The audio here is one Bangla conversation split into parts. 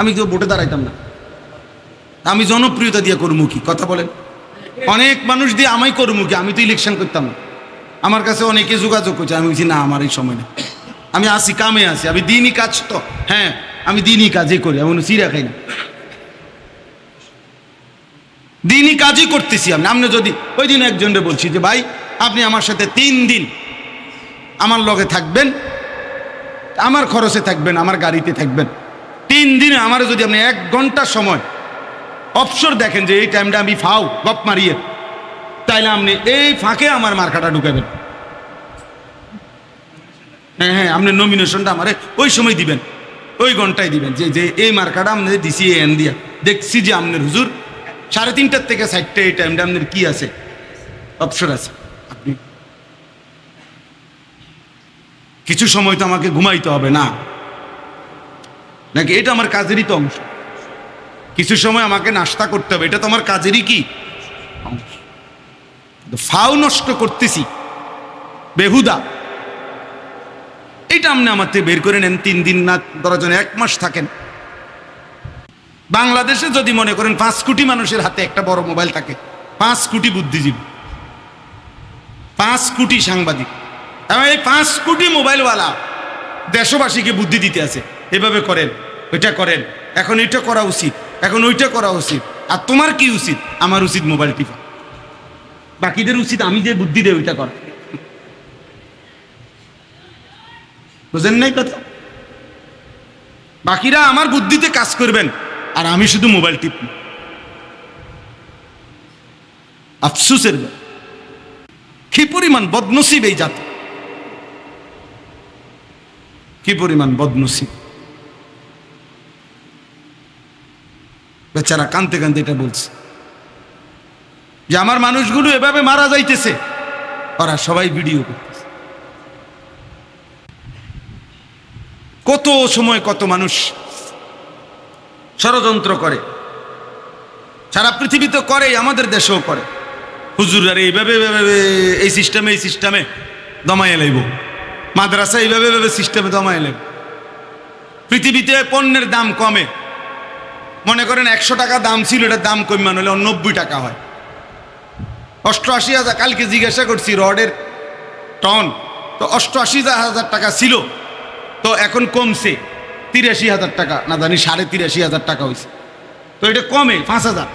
আমি কেউ ভোটে দাঁড়াইতাম না। আমি জনপ্রিয়তা দিয়ে করব কি? কথা বলেন। অনেক মানুষ দিয়ে আমায় করব কি? আমি তো ইলেকশন করতাম না। আমার কাছে অনেকে যোগাযোগ করছে। আমি বলছি, না, আমার এই সময় নেই আমি আসি, কামে আসি। আমি দিনই কাজ তো। হ্যাঁ আমি দিনই কাজই করি। আমি কোনো চিরা খাই না। দিনই কাজই করতেছি আমি। আপনি যদি, ওই দিন একজনকে বলছি যে, ভাই, আপনি আমার সাথে তিন দিন আমার লগে থাকবেন, আমার খরচে থাকবেন, আমার গাড়িতে থাকবেন। তিন দিনে আমার যদি আপনি এক ঘণ্টা সময় অবসর দেখেন যে এই টাইমটা আমি ফাও, গপ মারিয়ে, তাইলে আপনি এই ফাঁকে আমার মার্কাটা ঢুকাবেন। হ্যাঁ হ্যাঁ আপনি নমিনেশনটা আমারে ওই সময় দিবেন, ওই ঘন্টায় দিবেন, যে যে এই মার্কাটা আপনাদের দিছি এন দিয়া। দেখছি যে আপনার হুজুর সাড়ে তিনটার থেকে চারটে এই টাইমটা আপনার কি আছে? অবসর আছে। আপনি কিছু সময় তো আমাকে ঘুমাইতে হবে না। নাকি এটা আমার কাজেরই তো অংশ? কিছু সময় আমাকে নাস্তা করতে হবে, এটা তো আমার কাজেরই কি? অংশ। ফাও নষ্ট করতেছি। বেহুদা। এটা আপনি আমার থেকে বের করে নেন, তিন দিন না দশজন এক মাস থাকেন। বাংলাদেশে যদি মনে করেন পাঁচ কোটি মানুষের হাতে একটা বড় মোবাইল থাকে, পাঁচ কোটি বুদ্ধিজীবী, পাঁচ কোটি সাংবাদিক এই পাঁচ কোটি মোবাইলওয়ালা দেশবাসীকে বুদ্ধি দিতে আছে। এভাবে করেন, ওইটা করেন। এখন এটা করা উচিত, এখন ওইটা করা উচিত। আর তোমার কি উচিত? আমার উচিত মোবাইল টিপা। বাকিদের উচিত আমি যে বুদ্ধি দেয় ওইটা করা। বুঝেন নাই কথা? বাকিরা আমার বুদ্ধিতে কাজ করবেন, আর আমি শুধু মোবাইল টিপ। আফসুসের। কি পরিমাণ বদনসিব এই জাতি? কি পরিমাণ বদনসিব? বেচারা কানতে কানতে এটা বলছে। যে আমার মানুষগুলো এভাবে মারা যাইতেছে, ওরা সবাই ভিডিও করতেছে। কত সময় কত মানুষ ষড়যন্ত্র করে। সারা পৃথিবীতে করে, আমাদের দেশেও করে। হুজুরার এইভাবে এইভাবে এই সিস্টেমে এই সিস্টেমে দমাই লাইব। মাদ্রাসা এইভাবে এইভাবে সিস্টেমে দমাই লাইব। পৃথিবীতে পণ্যের দাম কমে। মনে করেন একশো টাকা দাম ছিল, এটার দাম কমান হলে নব্বই টাকা হয়। অষ্টআশি হাজার, কালকে জিজ্ঞাসা করছি রডের টন, তো অষ্টআশি হাজার টাকা ছিল, তো এখন কমছে, তিরাশি হাজার টাকা, না জানি সাড়ে তিরাশি হাজার টাকা হয়েছে। তো এটা কমে পাঁচ হাজার।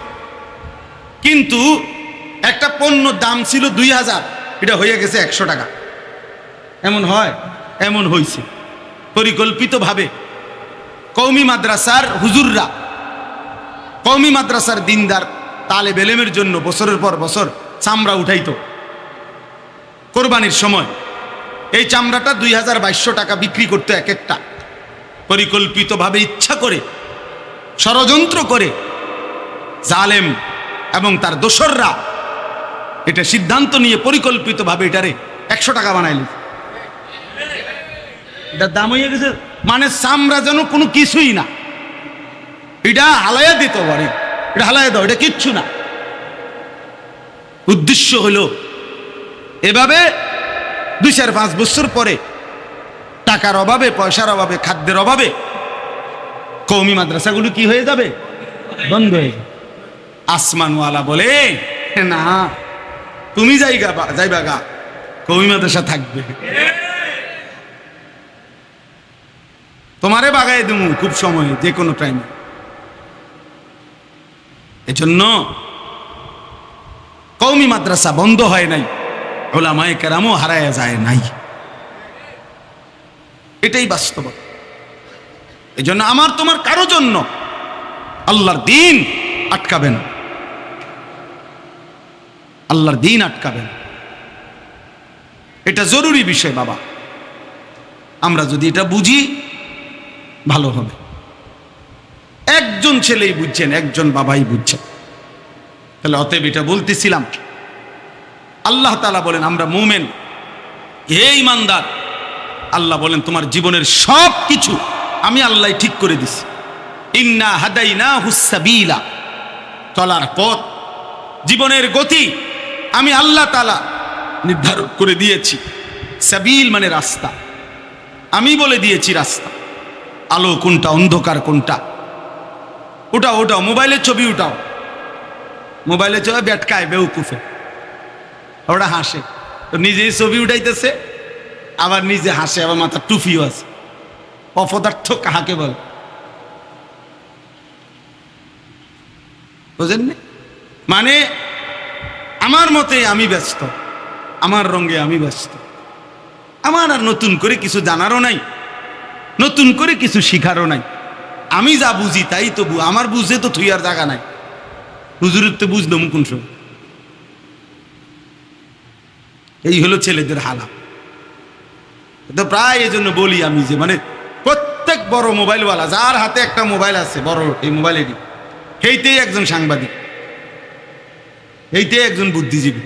কিন্তু একটা পণ্য দাম ছিল দুই হাজার, এটা হয়ে গেছে একশো টাকা। এমন হয়, এমন হয়েছে পরিকল্পিতভাবে কৌমি মাদ্রাসার হুজুররা কৌমি মাদ্রাসার দিনদার তালে বেলেমের জন্য বছরের পর বছর চামড়া উঠাইত। কোরবানির সময় এই চামড়াটা দুই হাজার বাইশশো টাকা বিক্রি করতো এক একটা পরিকল্পিতভাবে ইচ্ছা করে, ষড়যন্ত্র করে জালেম এবং তার দোসররা এটা সিদ্ধান্ত নিয়ে পরিকল্পিতভাবে এটারে একশো টাকা বানাইলি। এটার দাম হয়ে গেছে। মানে চামড়া যেন কোনো কিছুই না। এটা হালাইয়া দিত পারে এটা হালাইয়া দাও এটা কিচ্ছু না। উদ্দেশ্য হলো এভাবে দুই চার পাঁচ বছর পরে টাকার অভাবে পয়সার অভাবে খাদ্যের অভাবে কৌমি মাদ্রাসাগুলো কি হয়ে যাবে? বন্ধ হয়ে যাবে। আসমানওয়ালা বলে না তুমি যাইগা বা- যাইবা গা কৌমি মাদ্রাসা থাকবে। তোমারে বাগাই দেবো খুব সময় যে কোনো টাইমে এজন্য কৌমি মাদ্রাসা বন্ধ হয় নাই ওলামায় কেরামও হারায় যায় নাই। এটাই বাস্তব। এই জন্য আমার তোমার কারও জন্য আল্লাহর দিন আটকাবেন আল্লাহর দিন আটকাবেন এটা জরুরি বিষয় বাবা। আমরা যদি এটা বুঝি, ভালো হবে। একজন ছেলেই বুঝছেন, একজন বাবাই বুঝছেন। তাহলে অতএব এটা বলতেছিলাম, আল্লাহ তালা বলেন, আমরা মোমেন। হে ইমানদার আল্লাহ বলেন, তোমার জীবনের সব কিছু আমি আল্লাহ ঠিক করে দিছি। ইন্না হাদাইনা হুসাবিলা চলার পথ, জীবনের গতি আমি আল্লাহ তালা নির্ধারণ করে দিয়েছি। সাবিল মানে রাস্তা। আমি বলে দিয়েছি রাস্তা। আলো কোনটা, অন্ধকার কোনটা? উঠাও উঠাও, মোবাইলের ছবি উঠাও। মোবাইলের ছবি ব্যাটকায় বেউকুফে। ওরা হাসে। তো নিজেই ছবি উঠাইতেছে, আবার নিজে হাসে, আবার মাথার টুফিও আছে। অপদার্থ কাহাকে বলে? মানে আমার মতে আমি ব্যস্ত, আমার রঙে আমি ব্যস্ত। আমার আর নতুন করে কিছু জানারও নাই, নতুন করে কিছু শিখারও নাই। আমি যা বুঝি তাই তো আমার বুঝে তো থুই আর জায়গা নাই। হুজুরের তো বুঝলো মুকুন সব এই হলো ছেলেদের হালা তো প্রায় এই জন্য বলি আমি যে মানে প্রত্যেক বড় মোবাইলওয়ালা, যার হাতে একটা মোবাইল আছে, বড় এই মোবাইলেরই, সেইতেই একজন সাংবাদিক। এইটাই একজন বুদ্ধিজীবী।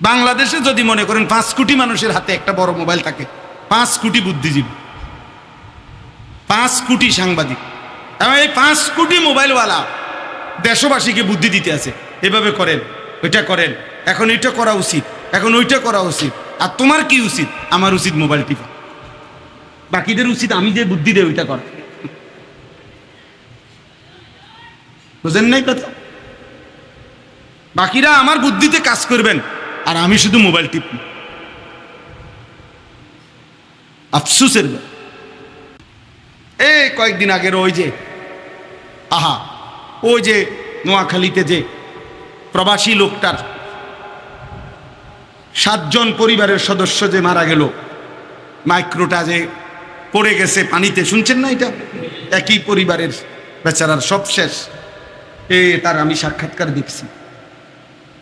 বাংলাদেশে যদি মনে করেন পাঁচ কোটি মানুষের হাতে একটা বড় মোবাইল থাকে, পাঁচ কোটি বুদ্ধিজীবী। পাঁচ কোটি সাংবাদিক। এবং এই পাঁচ কোটি মোবাইলওয়ালা দেশবাসীকে বুদ্ধি দিতে আছে। এভাবে করেন, ওইটা করেন। এখন এটা করা উচিত, এখন ওইটা করা উচিত। আর তোমার কি উচিত? আমার উচিত মোবাইল টিপা। বাকিদের উচিত আমি যে বুদ্ধি দেয় ওইটা করা। বুঝেন নাই কথা? বাকিরা আমার বুদ্ধিতে কাজ করবেন, আর আমি শুধু মোবাইল টিপ। আফসুসের ব্যাপার। এই কয়েকদিন আগের ওই যে, আহা, ওই যে নোয়াখালীতে যে প্রবাসী লোকটার সাতজন পরিবারের সদস্য যে মারা গেল, মাইক্রোটা যে পড়ে গেছে পানিতে, শুনছেন না এটা? একই পরিবারের বেচারার সব শেষ। এ, তার আমি সাক্ষাৎকার দেখছি।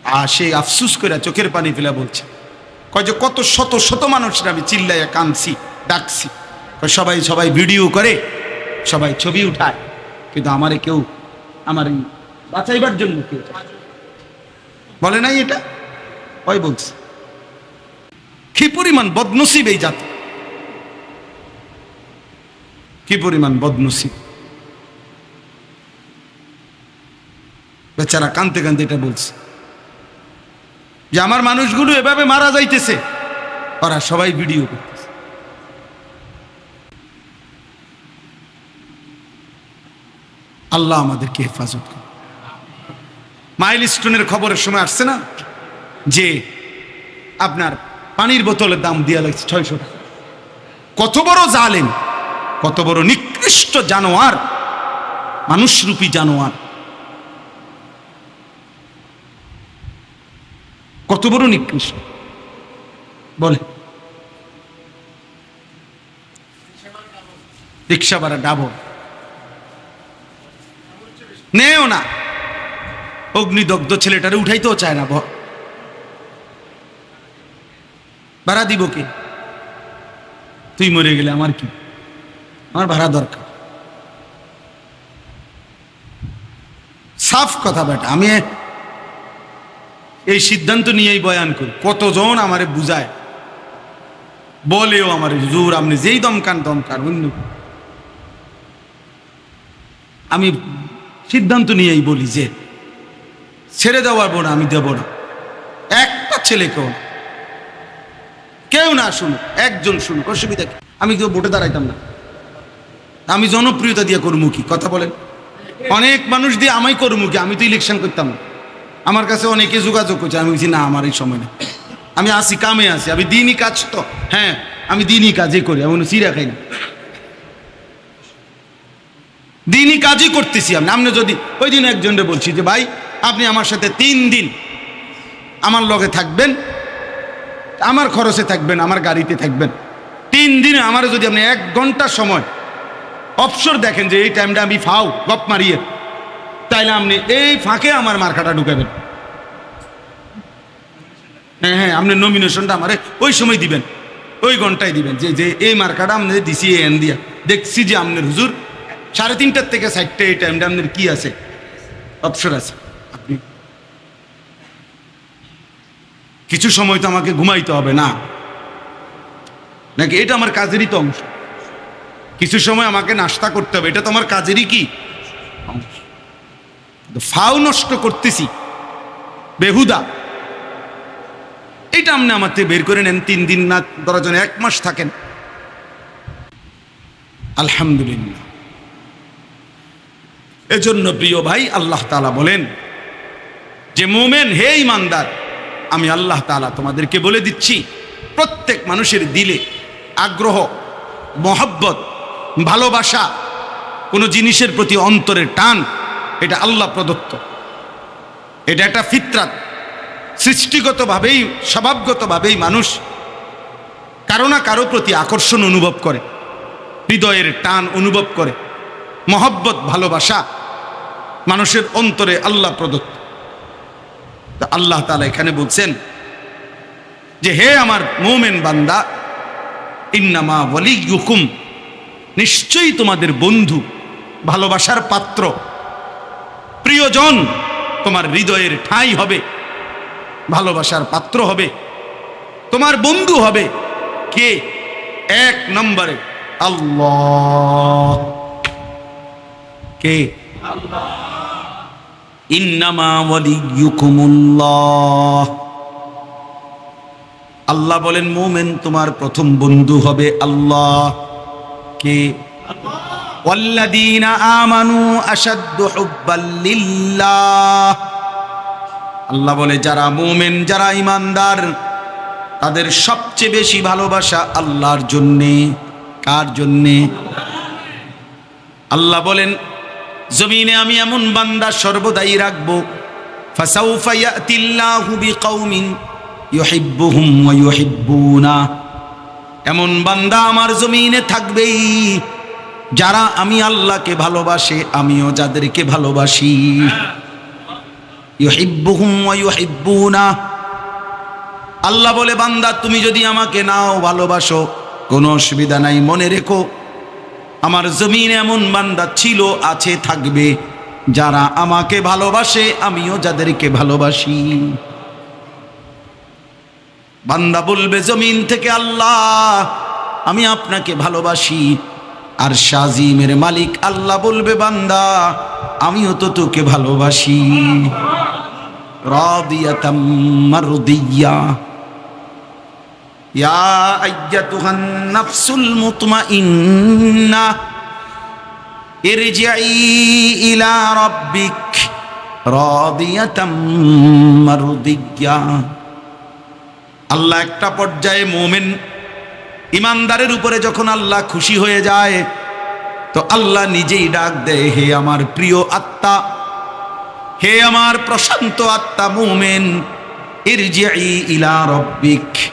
আর সে আফসুস করে চোখের পানি ফেলা বলছে। কয় যে কত শত শত মানুষের আমি চিল্লাইয়া কাঁদছি, ডাকছি। সবাই সবাই ভিডিও করে, সবাই ছবি উঠায়। কিন্তু আমারে কেউ, আমার বাঁচাইবার জন্য কেউ বলে নাই এটা? ওই বলছে। কি পরিমাণ বদনসিব এই জাতি? কি পরিমাণ বদনসিব? বেচারা কানতে কানতে এটা বলছে। যে আমার মানুষগুলো এভাবে মারা যাইতেছে, ওরা সবাই ভিডিও করতেছে আল্লাহ আমাদেরকে হেফাজত করে মাইল স্টোনের খবরের সময় আসছে না? যে আপনার পানির বোতলের দাম দেওয়া লাগছে ছয়শো টাকা। কত বড় জালেম, কত বড় নিকৃষ্ট জানোয়ার, মানুষরূপী জানোয়ার। কত বড় নিকৃষ্ট। বলে। রিক্সা ভাড়া ডাবল। নেও না। অগ্নিদগ্ধ ছেলেটারে উঠাইতেও চায় না ভাড়া দিব কে? তুই মরে গেলে আমার কি? আমার ভাড়া দরকার। সাফ কথা বেটা, আমি এই সিদ্ধান্ত নিয়েই বয়ান করি। কতজন আমারে বুঝায়? বলেও আমার জোর আপনি যেই দমকান দমকান অন্য আমি সিদ্ধান্ত নিয়েই বলি যে, ছেড়ে দেওয়ার না আমি দেব না। একটা ছেলে কেউ না। না শুনুক, একজন শুনুক, অসুবিধা কি? আমি কেউ ভোটে দাঁড়াইতাম না। আমি জনপ্রিয়তা দিয়ে করব কি? কথা বলেন। অনেক মানুষ দিয়ে আমায় করব কি? আমি তো ইলেকশন করতাম না। আমার কাছে অনেকে যোগাযোগ করছে। আমি বলছি, না, আমার এই সময় নেই। আমি আসি, কামে আসি। আমি দিনই কাজ তো। হ্যাঁ আমি দিনই কাজই করি। আমি চিরা খাই না। দিনই কাজই করতেছি আমি। আপনি যদি, ওই দিন একজনকে বলছি যে, ভাই, আপনি আমার সাথে তিন দিন আমার লগে থাকবেন, আমার খরচে থাকবেন, আমার গাড়িতে থাকবেন। তিন দিনে আমার যদি আপনি এক ঘণ্টা সময় অবসর দেখেন যে, এই টাইমটা আমি ফাও, গপ মারিয়ে, তাইলে আপনি এই ফাঁকে আমার মার্কাটা ঢুকাবেন। হ্যাঁ হ্যাঁ আপনি নমিনেশনটা আমারে ওই সময় দিবেন, ওই ঘন্টায় দিবেন যে যে, এই মার্কাটা আপনি দিছি এন দিয়া। দেখছি যে আপনার হুজুর সাড়ে তিনটার থেকে চারটে এই টাইমটা আপনার কি আছে? অবসর আছে। আপনি কিছু সময় তো আমাকে ঘুমাইতে হবে, না? নাকি এটা আমার কাজেরই তো অংশ? কিছু সময় আমাকে নাস্তা করতে হবে, এটা তো আমার কাজেরই কি? অংশ। ফাও নষ্ট করতেছি। বেহুদা। এটা আপনি আমার থেকে বের করে নেন, তিন দিন না দশজন এক মাস থাকেন। আলহামদুলিল্লাহ। এজন্য প্রিয় ভাই, আল্লাহ তালা বলেন যে মোমেন, হে ইমানদার আমি আল্লাহ তাআলা তোমাদেরকে বলে দিচ্ছি, প্রত্যেক মানুষের দিলে আগ্রহ, মহব্বত, ভালোবাসা, কোনো জিনিসের প্রতি অন্তরের টান, এটা আল্লাহ প্রদত্ত। এটা একটা ফিতরাত। সৃষ্টিগতভাবেই, স্বভাবগতভাবেই মানুষ কারও না কারও প্রতি আকর্ষণ অনুভব করে, হৃদয়ের টান অনুভব করে। মহব্বত, ভালোবাসা মানুষের অন্তরে আল্লাহ প্রদত্ত। আল্লাহ তালা এখানে বলছেন যে, হে আমার মোমেন বান্দা, ইন্নামা বলি ইউকুম নিশ্চয়ই তোমাদের বন্ধু, ভালোবাসার পাত্র, প্রিয়জন তোমার হৃদয়ের ঠাঁই হবে, ভালোবাসার পাত্র হবে, তোমার বন্ধু হবে কে? এক নম্বরে আল্লাহ। কে? আল্লাহ। বলেন মোমেন তোমার প্রথম বন্ধু হবে আল্লাহ। কে? আল্লাহ। বলে যারা মোমেন যারা ইমানদার তাদের সবচেয়ে বেশি ভালোবাসা আল্লাহর জন্যে। কার জন্যে। আল্লাহ বলেন জমিনে আমি এমন বান্দা সর্বদাই রাখব। এমন বান্দা আমার জমিনে থাকবেই, যারা আমি আল্লাহকে ভালোবাসে, আমিও যাদেরকে ভালোবাসি। আল্লাহ বলে, বান্দা, তুমি যদি আমাকে নাও ভালোবাসো, কোনো অসুবিধা নাই, মনে রেখো। আমার জমিন এমন বান্দা ছিল, আছে, থাকবে। যারা আমাকে ভালোবাসে, আমিও যাদেরকে ভালোবাসি। বান্দা বলবে, জমিন থেকে আল্লাহ, আমি আপনাকে ভালোবাসি। আর শাজিমের মালিক আল্লাহ বলবে, বান্দা, আমিও তো তোকে ভালোবাসি। রাদিয়াতাম আল্লাহ একটা পর্যায়ে মোমেন ইমানদারের উপরে যখন আল্লাহ খুশি হয়ে যায়, তো আল্লাহ নিজেই ডাক দেয়, হে আমার প্রিয় আত্মা, হে আমার প্রশান্ত আত্মা মোমেন ইরজিই ইলা রব্বিক।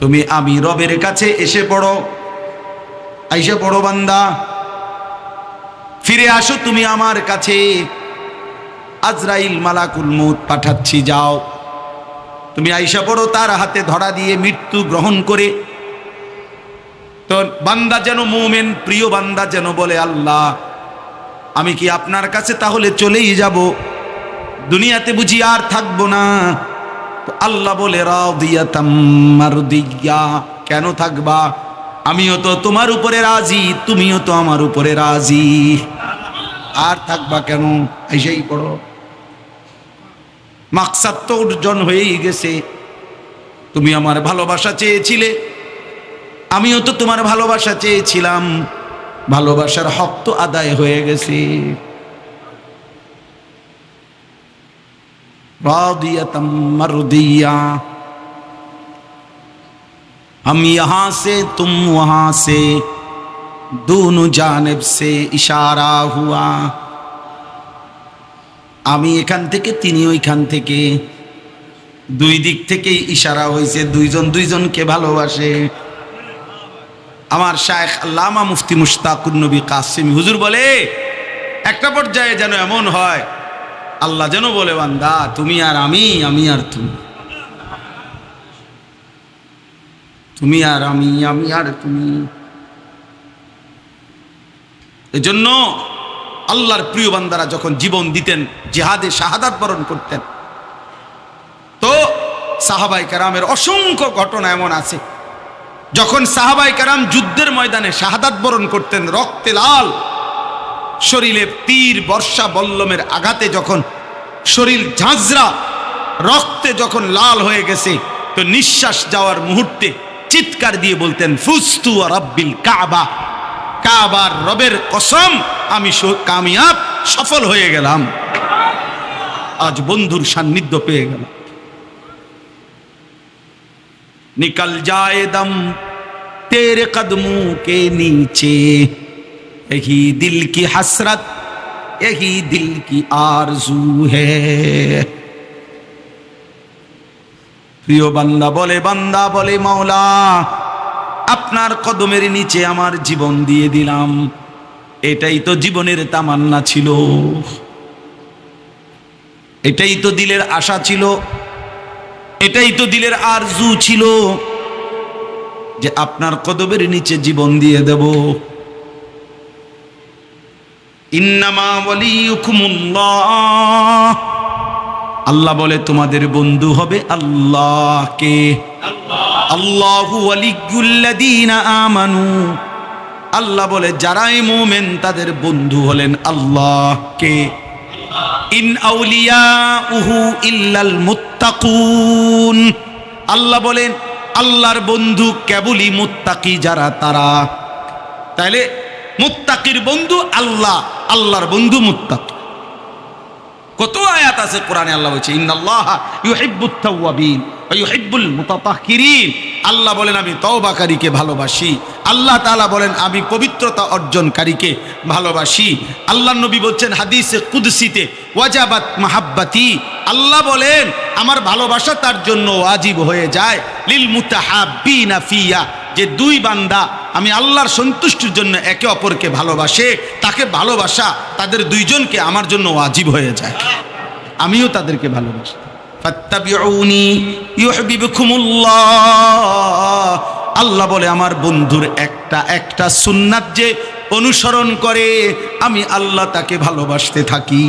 তুমি আমি রবের কাছে এসে পড়ো। আইসে পড়ো বান্দা। ফিরে আসো তুমি আমার কাছে। আজরাইল মালাকুল মৌত পাঠাচ্ছি, যাও। তুমি আইসা পড়ো তার হাতে ধরা দিয়ে মৃত্যু গ্রহণ করে। তো বান্দা যেন মোমেন, প্রিয় বান্দা যেন বলে, আল্লাহ, আমি কি আপনার কাছে তাহলে চলেই যাব? দুনিয়াতে বুঝি আর থাকব না। আল্লাহ বলে রাদিয়া কেন থাকবা? আমিও তো তোমার উপরে রাজি, তুমিও তো আমার উপরে রাজি। আর থাকবা কেন? এসেই পড়ো। মাকসাদ তো অর্জন হয়েই গেছে। তুমি আমার ভালোবাসা চেয়েছিলে। আমিও তো তোমার ভালোবাসা চেয়েছিলাম। ভালোবাসার হক তো আদায় হয়ে গেছে। मर्दिया हम यहाँ से तुम वहाँ से दोनों जानब से इशारा हुआ আমি এখান থেকে তিনি ওইখান থেকে দুই দিক থেকেই ইশারা হয়েছে দুইজন দুইজনকে ভালোবাসে আমার শায়েখ আল্লামা মুফতি মুশতাকুর নবী কাসিম হুজুর বলে একটা পর্যায়ে যেন এমন হয় আল্লাহ যেন বলে, বান্দা, তুমি আর আমি আমি আর তুমি। তুমি আর আমি আমি আর তুমি। এজন্য আল্লাহর প্রিয় বান্দারা যখন জীবন দিতেন, জেহাদে শাহাদাত বরণ করতেন, তো সাহাবাই কারামের অসংখ্য ঘটনা এমন আছে। যখন সাহাবাই কারাম যুদ্ধের ময়দানে শাহাদাত বরণ করতেন, রক্তে লাল শরীরে তীর, বর্ষা, বল্লমের আঘাতে যখন শরীর ঝাঁঝরা, রক্তে যখন লাল হয়ে গেছে, তো নিঃশ্বাস যাওয়ার মুহূর্তে চিৎকার দিয়ে বলতেন, ফুস্তু রব্বিল কাবা। কাবার রবের কসম, আমি কামিয়াব, সফল হয়ে গেলাম। আজ বন্ধুর সান্নিধ্য পেয়ে গেল নিকল যায় দম, তেরে কদমু কে নিচে। यही दिल की हसरत यही दिल की आरजू है প্রিয় বান্দা বলে বান্দা বলে মাওলা আপনার কদমের নিচে আমার জীবন দিয়ে দিলাম এটাই তো জীবনের তামান্না ছিল এটাই তো দিলের আশা ছিল এটাই তো দিলের আরজু ছিল যে আপনার কদবের নিচে জীবন দিয়ে দেব ইন্নামা ওয়ালিউকুমুল্লাহ আল্লাহ বলে, তোমাদের বন্ধু হবে আল্লাহকে। আল্লাহু বলে, যারাই মোমেন, তাদের বন্ধু হলেন আল্লাহকে। ইন ইল্লাল মুত্তাকুন। আল্লাহ বলেন আল্লাহর বন্ধু কেবলই মুত্তাকি যারা তারা। তাইলে, মুত্তাকির বন্ধু আল্লাহ। আল্লাহর বন্ধু মুত্তাকি। কত আয়াত আছে কোরআনে আল্লাহ বলছে, ইন্নাল্লাহ ইউহিব্বুত তাওয়াবিন ওয়া ইউহিব্বুল মুতাতাহহিরিন আল্লাহ বলেন, আমি তওবাকারীকে ভালোবাসি। আল্লাহ তাআলা বলেন, আমি পবিত্রতা অর্জনকারীকে ভালোবাসি। আল্লাহ নবী বলছেন হাদিসে কুদসিতে, ওয়াজাবাত মাহাব্বাতি। আল্লাহ বলেন, আমার ভালোবাসা তার জন্য ওয়াজিব হয়ে যায়। লিল মুতাহাব্বিনা ফিয়া। যে দুই বান্দা আমি আল্লাহর সন্তুষ্টির জন্য একে অপরকে ভালোবাসে, তাকে ভালোবাসা তাদের দুইজনকে আমার জন্য ওয়াজিব হয়ে যায়। আমিও তাদেরকে ভালোবাসি। আল্লাহ বলে, আমার বন্ধুর একটা একটা সুন্নাত যে অনুসরণ করে, আমি আল্লাহ তাকে ভালোবাসতে থাকি।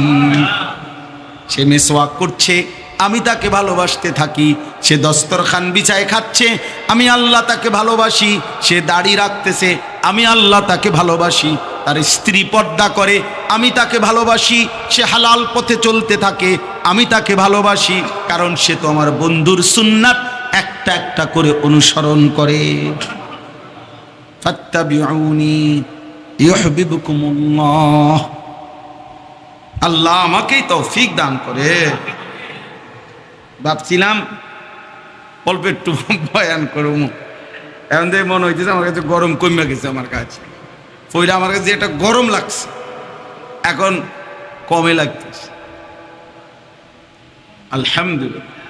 সে মেসওয়াক করছে আমি তাকে ভালোবাসতে থাকি, সে দস্তরখান বিছায় খাচ্ছে, আমি আল্লাহ তাকে ভালোবাসি, সে দাড়ি রাখতেছে, আমি আল্লাহ তাকে ভালোবাসি, তার স্ত্রী পর্দা করে, আমি তাকে ভালোবাসি, সে হালাল পথে চলতে থাকে, আমি তাকে ভালোবাসি, কারণ সে তো আমার বন্ধুর সুন্নাত, একটা একটা করে অনুসরণ করে। আল্লাহ আমাকেই তৌফিক দান করে। ভাবছিলাম, অল্প একটু বয়ান করুম এখন দেখে মনে হইতেছে আমার কাছে গরম কমে গেছে আমার কাছে। পইলে আমার কাছে এটা গরম লাগছে। এখন কমে লাগতেছে। আলহামদুলিল্লাহ।